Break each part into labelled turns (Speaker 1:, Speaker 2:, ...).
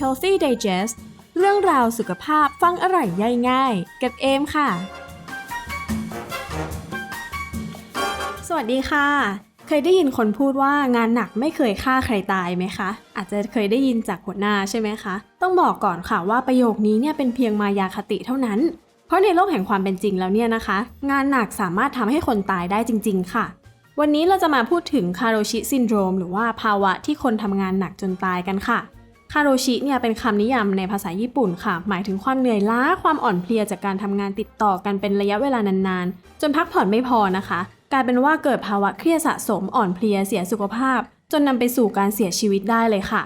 Speaker 1: Healthy Digest เรื่องราวสุขภาพฟังอร่อยย่อยง่าย กับเอมค่ะ สวัสดีค่ะ เคยได้ยินคนพูดว่างานหนักไม่เคยฆ่าใครตายไหมคะ อาจจะเคยได้ยินจากหัวหน้าใช่ไหมคะ ต้องบอกก่อนค่ะว่าประโยคนี้เนี่ยเป็นเพียงมายาคติเท่านั้น เพราะในโลกแห่งความเป็นจริงแล้วเนี่ยนะคะ งานหนักสามารถทำให้คนตายได้จริง ๆ ค่ะ วันนี้เราจะมาพูดถึงคาโรชิซินโดรมหรือว่าภาวะที่คนทำงานหนักจนตายกันค่ะ คาโรชิเนี่ยเป็นคำนิยามในภาษาญี่ปุ่นค่ะ หมายถึงความเหนื่อยล้าความอ่อนเพลียจากการทำงานติดต่อกันเป็นระยะเวลานานๆ จนพักผ่อนไม่พอนะคะ กลายเป็นว่าเกิดภาวะเครียดสะสมอ่อนเพลียเสียสุขภาพ จนนำไปสู่การเสียชีวิตได้เลยค่ะ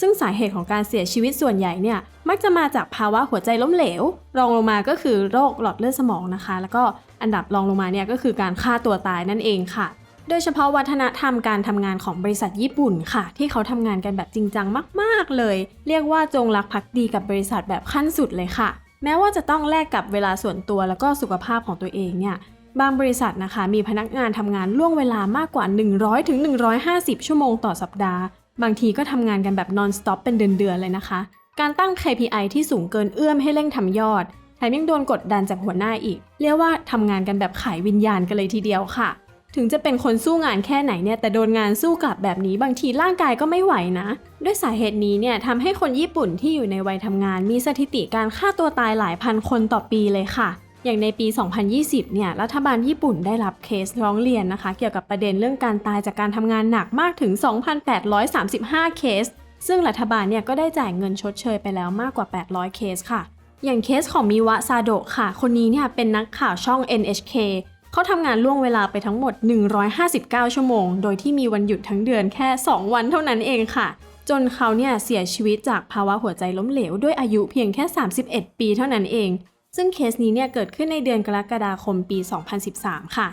Speaker 1: ซึ่งสาเหตุของการเสียชีวิตส่วนใหญ่เนี่ยมักจะมาจากภาวะหัวใจล้มเหลว รองลงมาก็คือโรคหลอดเลือดสมองนะคะ แล้วก็อันดับรองลงมาเนี่ยก็คือการฆ่าตัวตายนั่นเองค่ะ โดยเฉพาะวัฒนธรรมการทำงานของบริษัทญี่ปุ่นค่ะ ที่เขาทำงานกันแบบจริงจังมาก ๆ เลย เรียกว่าจงรักภักดีกับบริษัทแบบขั้นสุดเลยค่ะ แม้ว่าจะต้องแลกกับเวลาส่วนตัวแล้วก็สุขภาพของตัวเองเนี่ยบางบริษัทนะคะ มีพนักงานทำงานล่วงเวลามากกว่า 100ถึง150ชั่วโมงต่อสัปดาห์ บางทีก็ทำงานกันแบบ non stop เป็นเดือนๆเลยนะคะ การตั้ง KPI ที่สูงเกินเอื้อมให้เร่งทำยอดแถมยังโดนกดดันจากหัวหน้าอีก เรียกว่าทำงานกันแบบขายวิญญาณกันเลยทีเดียวค่ะ ถึงจะเป็นคนสู้งานแค่ไหนเนี่ยแต่โดนงานสู้กลับแบบนี้บางทีร่างกายก็ไม่ไหวนะ ด้วยสาเหตุนี้เนี่ยทำให้คนญี่ปุ่นที่อยู่ในวัยทำงาน มีสถิติการฆ่าตัวตายหลายพันคนต่อปีเลยค่ะ อย่างในปี 2020 เนี่ยรัฐบาลญี่ปุ่นได้รับเคสร้องเรียนนะคะ เกี่ยวกับประเด็นเรื่องการตายจากการทำงานหนักมากถึง 2,835 เคส ซึ่งรัฐบาลเนี่ยก็ได้จ่ายเงินชดเชยไปแล้วมากกว่า 800 เคสค่ะอย่างเคสของมิวะซาโดะค่ะ คนนี้เนี่ยเป็นนักข่าวช่อง NHK เขาทำงานล่วงเวลาไปทั้งหมด 159 ชั่วโมง โดยที่มีวันหยุดทั้งเดือนแค่ 2 วันเท่านั้นเองค่ะ จนเขาเนี่ยเสียชีวิตจากภาวะหัวใจล้มเหลวด้วยอายุเพียงแค่ 31 ปีเท่านั้นเอง ซึ่งเคสนี้เนี่ยเกิดขึ้นในเดือนกรกฎาคมปี 2013 ค่ะ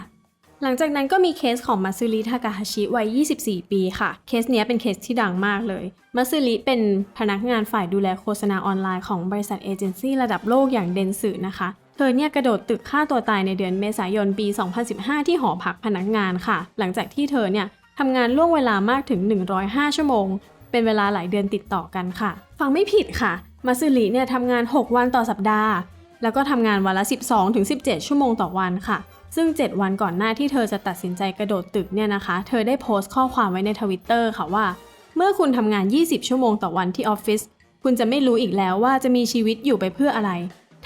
Speaker 1: หลังจากนั้นก็มีเคสของมาซึริทากาฮาชิวัย 24 ปีค่ะ เคสเนี้ยเป็นเคสที่ดังมากเลย มาซึริเป็นพนักงานฝ่ายดูแลโฆษณาออนไลน์ของบริษัทเอเจนซี่ระดับโลกอย่างเดนสึนะคะ เธอเนี่ยกระโดดตึกฆ่าตัวตายในเดือนเมษายนปี 2015 ที่หอพักพนักงานค่ะ หลังจากที่เธอเนี่ยทำงานล่วงเวลามากถึง 105 ชั่วโมง เป็นเวลาหลายเดือนติดต่อกันค่ะ ฟังไม่ผิดค่ะ มาซึริเนี่ยทำงาน 6 วันต่อสัปดาห์ แล้วก็ทำงานวันละ 12-17 ชั่วโมงต่อวันค่ะ ซึ่ง 7 วันก่อนหน้าที่เธอจะตัดสินใจกระโดดตึกเนี่ยนะคะ เธอได้โพสต์ข้อความไว้ในทวิตเตอร์ค่ะว่า เมื่อคุณทำงาน 20 ชั่วโมงต่อวันที่ออฟฟิศ คุณจะไม่รู้อีกแล้วว่าจะมีชีวิตอยู่ไปเพื่ออะไร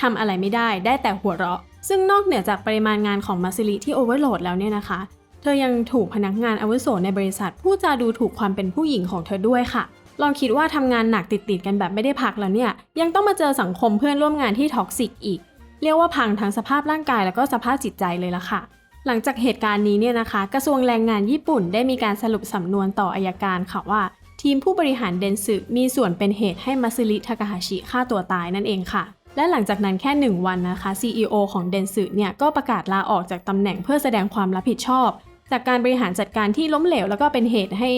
Speaker 1: ทำอะไรไม่ได้ได้แต่หัวเราะ ซึ่งนอกเหนือจากปริมาณงานของมาซิลิที่โอเวอร์โหลดแล้วเนี่ยนะคะ เธอยังถูกพนักงานอาวุโสในบริษัทพูดจาดูถูกความเป็นผู้หญิงของเธอด้วยค่ะ ลองคิดว่าทำงานหนักติดๆกันแบบไม่ได้พักแล้วเนี่ย ยังต้องมาเจอสังคมเพื่อนร่วมงานที่ท็อกซิกอีก เรียกว่าพังทั้งสภาพร่างกายแล้วก็สภาพจิตใจเลยละค่ะหลังจากเหตุการณ์นี้เนี่ยนะคะ กระทรวงแรงงานญี่ปุ่นได้มีการสรุปสำนวนต่ออายการค่ะว่า ทีมผู้บริหารเดนสึมีส่วนเป็นเหตุให้มาซึริทากาฮาชิฆ่าตัวตายนั่นเองค่ะ และหลังจากนั้นแค่ 1 วันนะคะ CEO ของเดนสึเนี่ยก็ประกาศลาออกจากตำแหน่งเพื่อแสดงความรับผิดชอบ จากการบริหารจัดการที่ล้มเหลว แล้วก็เป็นเหตุให้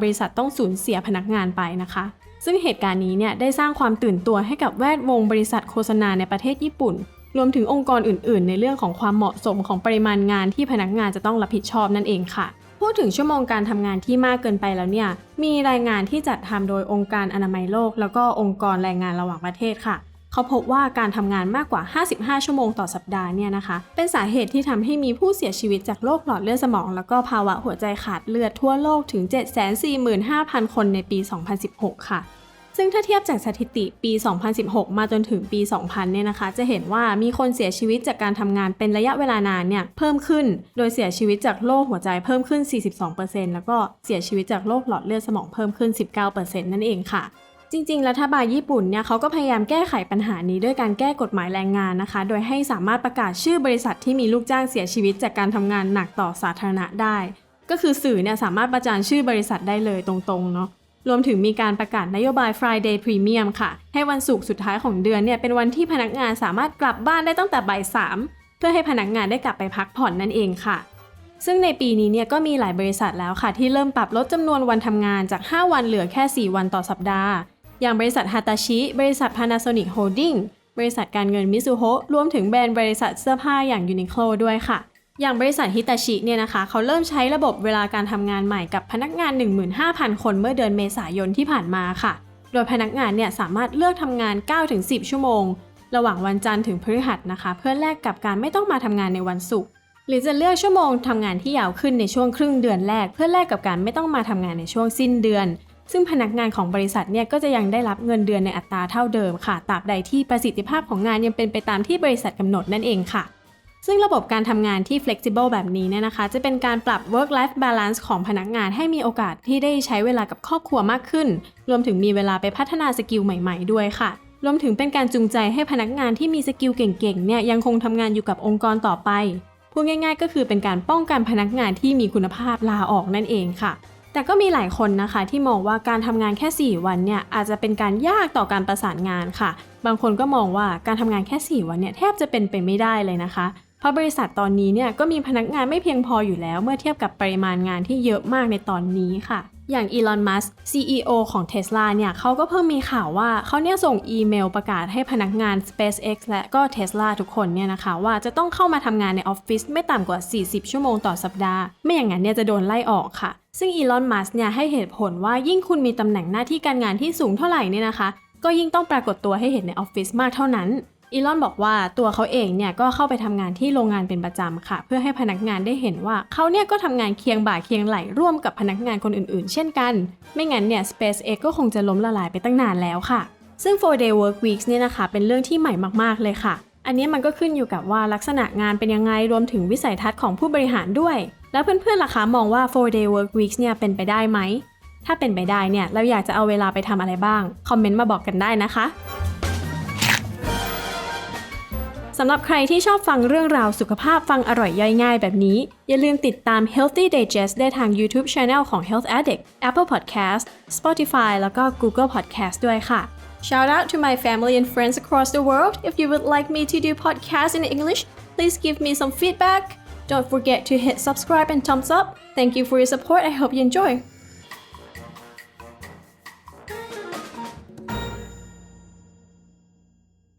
Speaker 1: บริษัทต้องสูญเสียพนักงานไปนะคะ ซึ่งเหตุการณ์นี้เนี่ยได้สร้างความตื่นตัวให้กับแวดวงบริษัทโฆษณาในประเทศญี่ปุ่น รวมถึงองค์กรอื่น ๆ ในเรื่องของความเหมาะสมของปริมาณงานที่พนักงานจะต้องรับผิดชอบนั่นเองค่ะพูดถึงชั่วโมงการทำงานที่มากเกินไปแล้วเนี่ย มีรายงานที่จัดทำโดยองค์การอนามัยโลก แล้วก็องค์กรแรงงานระหว่างประเทศค่ะ เขาพบว่าการทำงานมากกว่า 55 ชั่วโมงต่อสัปดาห์เนี่ยนะคะ เป็นสาเหตุที่ทำให้มีผู้เสียชีวิตจากโรคหลอดเลือดสมอง แล้วก็ภาวะหัวใจขาดเลือดทั่วโลกถึง 745,000 คนในปี 2016 ค่ะซึ่งถ้าเทียบจากสถิติปี 2016 มาจนถึงปี 2000 เนี่ยนะคะ จะเห็นว่ามีคนเสียชีวิตจากการทำงานเป็นระยะเวลานานเนี่ยเพิ่มขึ้น โดยเสียชีวิตจากโรคหัวใจเพิ่มขึ้น 42%แล้วก็เสียชีวิตจากโรคหลอดเลือดสมองเพิ่มขึ้น 19%นั่นเองค่ะ จริงๆ รัฐบาลญี่ปุ่นเนี่ยเขาก็พยายามแก้ไขปัญหานี้ด้วยการแก้กฎหมายแรงงานนะคะ โดยให้สามารถประกาศชื่อบริษัทที่มีลูกจ้างเสียชีวิตจากการทำงานหนักต่อสาธารณะได้ ก็คือสื่อเนี่ยสามารถประจานชื่อบริษัทได้เลยตรงๆเนาะรวมถึงมีการประกาศนโยบาย Friday Premium ค่ะ ให้วันศุกร์สุดท้ายของเดือนเนี่ยเป็นวันที่พนักงานสามารถกลับบ้านได้ตั้งแต่บ่ายสามเพื่อให้พนักงานได้กลับไปพักผ่อนนั่นเองค่ะ ซึ่งในปีนี้เนี่ยก็มีหลายบริษัทแล้วค่ะ ที่เริ่มปรับลดจำนวนวันทำงานจาก 5 วันเหลือแค่ 4 วันต่อสัปดาห์ อย่างบริษัทฮาตาชิ บริษัท Panasonic Holding บริษัทการเงินมิซูโฮรวมถึงแบรนด์บริษัทเสื้อผ้าอย่าง Uniqlo ด้วยค่ะ อย่างบริษัทฮิตาชิเนี่ยนะคะ เขาเริ่มใช้ระบบเวลาการทำงานใหม่กับพนักงาน 15,000 คนเมื่อเดือนเมษายนที่ผ่านมาค่ะ โดยพนักงานเนี่ยสามารถเลือกทำงาน 9-10 ชั่วโมง ระหว่างวันจันทร์ถึงพฤหัสนะคะ เพื่อแลกกับการไม่ต้องมาทำงานในวันศุกร์หรือจะเลือกชั่วโมงทำงานที่ยาวขึ้นในช่วงครึ่งเดือนแรก เพื่อแลกกับการไม่ต้องมาทำงานในช่วงสิ้นเดือน ซึ่งพนักงานของบริษัทเนี่ยก็จะยังได้รับเงินเดือนในอัตราเท่าเดิมค่ะตราบใดที่ประสิทธิภาพของงานยังเป็นไปตามที่บริษัทกำหนดนั่นเองค่ะ ซึ่งระบบการทำงานที่ flexible แบบนี้เนี่ยนะคะ จะเป็นการปรับ work life balance ของพนักงานให้มีโอกาสที่ได้ใช้เวลากับครอบครัวมากขึ้น รวมถึงมีเวลาไปพัฒนาสกิลใหม่ๆด้วยค่ะรวมถึงเป็นการจูงใจให้พนักงานที่มีสกิลเก่งๆเนี่ยยังคงทำงานอยู่กับองค์กรต่อไปพูดง่าย ๆ ก็คือเป็นการป้องกันพนักงานที่มีคุณภาพลาออกนั่นเองค่ะ แต่ก็มีหลายคนนะคะที่มองว่าการทำงานแค่ 4 วันเนี่ยอาจจะเป็นการยากต่อการประสานงานค่ะ บางคนก็มองว่าการทำงานแค่ 4 วันเนี่ยแทบจะเป็นไปไม่ได้เลยนะคะ เพราะบริษัทตอนนี้เนี่ยก็มีพนักงานไม่เพียงพออยู่แล้ว เมื่อเทียบกับปริมาณงานที่เยอะมากในตอนนี้ค่ะ อย่างอีลอน มัส CEO ของ Tesla เนี่ยเขาก็เพิ่งมีข่าวว่าเขาเนี่ยส่งอีเมลประกาศให้พนักงาน SpaceX และก็ Tesla ทุกคนเนี่ยนะคะว่าจะต้องเข้ามาทำงานในออฟฟิศไม่ต่ำกว่า 40 ชั่วโมงต่อสัปดาห์ ไม่อย่างนั้นเนี่ยจะโดนไล่ออกค่ะ ซึ่งอีลอน มัสเนี่ยให้เหตุผลว่ายิ่งคุณมีตำแหน่งหน้าที่การงานที่สูงเท่าไหร่เนี่ยนะคะก็ยิ่งต้องปรากฏตัวให้เห็นในออฟฟิศมากเท่านั้น อีลอนบอกว่าตัวเขาเองเนี่ยก็เข้าไปทำงานที่โรงงานเป็นประจำค่ะ เพื่อให้พนักงานได้เห็นว่าเขาเนี่ยก็ทำงานเคียงบ่าเคียงไหลร่วมกับพนักงานคนอื่นๆ เช่นกัน ไม่งั้นเนี่ย SpaceX ก็คงจะล้มละลายไปตั้งนานแล้วค่ะ ซึ่ง 4 day work weeks เนี่ยนะคะ เป็นเรื่องที่ใหม่มากๆเลยค่ะ อันนี้มันก็ขึ้นอยู่กับว่าลักษณะงานเป็นยังไงรวมถึงวิสัยทัศน์ของผู้บริหารด้วย แล้วเพื่อนๆล่ะคะมองว่า 4 day work weeks เนี่ยเป็นไปได้ไหมถ้าเป็นไปได้เนี่ยเราอยากจะเอาเวลาไปทำอะไรบ้างคอมเมนต์มาบอกกันได้นะคะำหรับใครที่ชอบฟังเรื่องราวสุขภาพฟังอร่อยย่อยง่ายแบบนี้ อย่าลืมติดตาม Healthy Digest ได้ทาง YouTube Channel ของ Health Addict Apple Podcast Spotify แล้วก็ Google Podcast ด้วยค่ะ Shout out to my family and friends across the world. If you would like me to do podcasts in English, please give me some feedback. Don't forget to hit subscribe and thumbs up. Thank you for your support. I hope you enjoy.